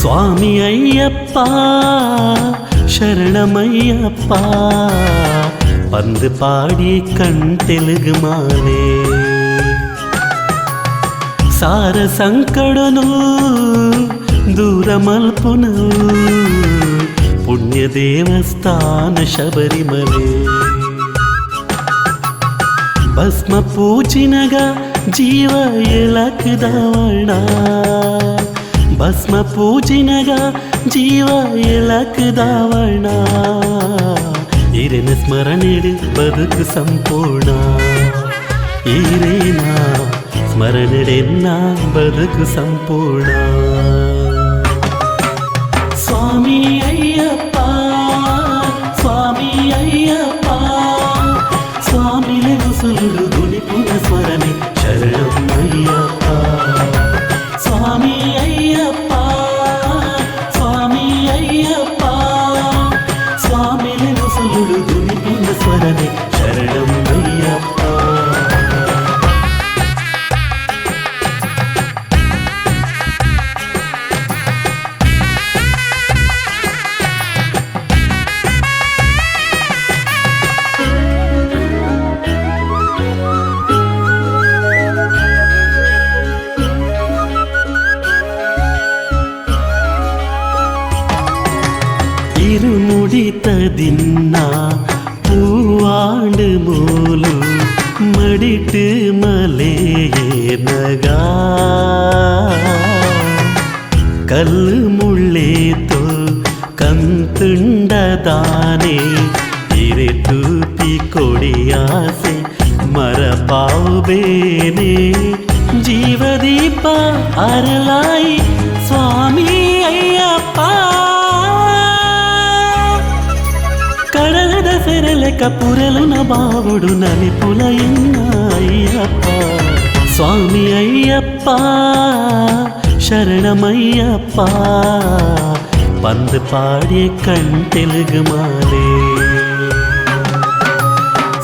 சுவாமி ஐயப்பா சரணமையப்பா வந்து பாடி கண் தெலுகு மாலே సార సంకడను దూరమల్పును పుణ్య దేవస్థాన శబరిమలే భస్మ పూచినగా జీవ ఎలకుదవడా ಭಸ್ಮ ಪೂಜಿನಗ ಜೀವ ಇಲಕದವಣ ಈರೇನ ಸ್ಮರಣೆಡು ಬದುಕು ಸಂಪೂರ್ಣ ಈರೇನ ಸ್ಮರಣೆಡೆನ್ನ ಬದುಕು ಸಂಪೂರ್ಣ ಸ್ವಾಮಿ ಅಯ್ಯಪ್ಪ ಸ್ವಾಮಿ ಅಯ್ಯಪ್ಪ ಸ್ವಾಮಿಲೆ ಉಸುರು ಗುಣಿ ಪುನಃ ಸ್ಮರಣೆ திருமுடித்ததின்னா பூவாண்டு போலു மடிட்டு மலையே நகா கல்லு முள்ளேத்தோ ಕಂತುಂಡದಾನೆ ಹಿರೆ ತೂಪಿ ಕೊಡಿಯಾಸೆ ಮರಪಾವುಬೇನೆ ಜೀವದೀಪ ಅರಲಾಯಿ ಸ್ವಾಮಿ ಅಯ್ಯಪ್ಪ తెరలేక పురలున బావుడు నలిపుల అయ్యప్ప స్వామి అయ్యప్ప ശരണമയ്യപ്പ പന്ത് പാടിയ കൺതെലുക് മാലേ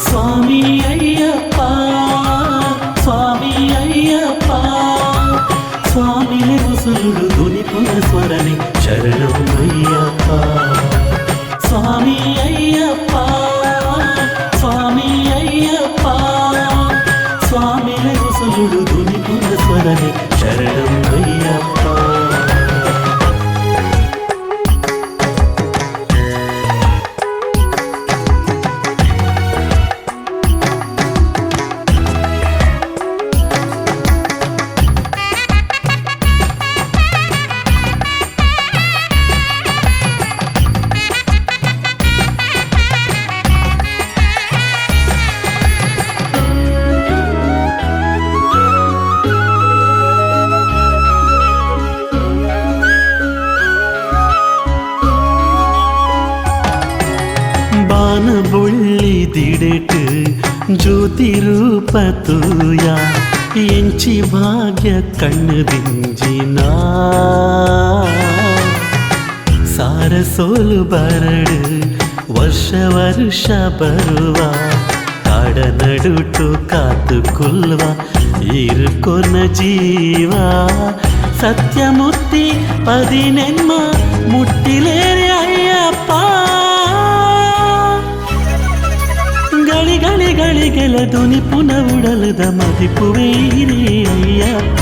സ്വാമി അയ്യപ്പ സ്വാമി അയ്യപ്പ സ്വാമി മുസുലുడు ധുനി പുനസ്വരണി ശരണം శరణం ಜ್ಞಾನವೊಳ್ಳಿದಿಡೆಟು ಜ್ಯೋತಿ ರೂಪ ತೂಯ ಎಂಚಿ ಭಾಗ್ಯ ಕಣ್ಣು ದಿಂಜಿನ ಸಾರ ಸೋಲು ಬರಡು ವರ್ಷ ವರ್ಷ ಬರುವ ಕಾಡ ನಡುಟು ಕಾತು ಕೊಲ್ವ ಇರು ಕೊನ ಜೀವ சத்தியமுத்தி பதினென்மா முட்டிலேறி ಗಳಿಗೆಲ ಧ್ವನಿ ಪುನವುಡಲದ ಮದಿಪುವೇರಿಯಪ್ಪ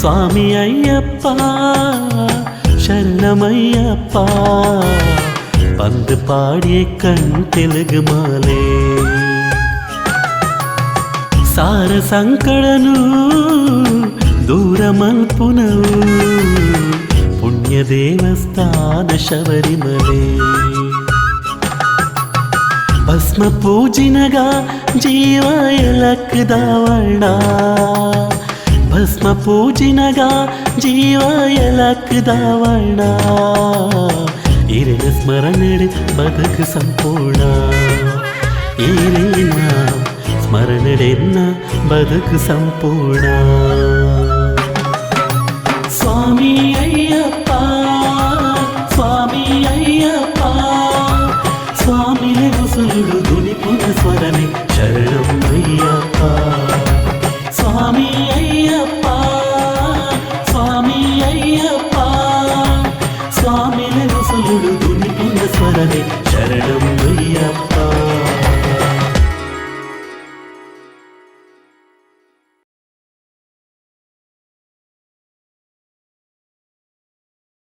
ಸ್ವಾಮಿ ಅಯ್ಯಪ್ಪ ശരണമയ്യപ്പ പന്ത് പാടിയ കൺ തെലുഗ് മാലേ സാര സങ്കടനു ദൂരമൽപുനു പുണ്യ ദേവസ്ഥാന ശബരിമലേ ಭಸ್ಮ ಪೂಜಿನಗ ಜೀವ ಎಲಕ್ಕದವಣ್ಣ ಭಸ್ಮ ಪೂಜಿನಗ ಜೀವ ಎಲಕ್ಕದವಣ್ಣ ಇರಿನ ಸ್ಮರಣೆಡೆ ಬದುಕು ಸಂಪೂರ್ಣ ಏನೇನ ಸ್ಮರಣೆಡೆನ್ನ ಬದುಕು ಸಂಪೂರ್ಣ ಸ್ವಾಮಿಯ ಕಾಣುತ್ತದೆ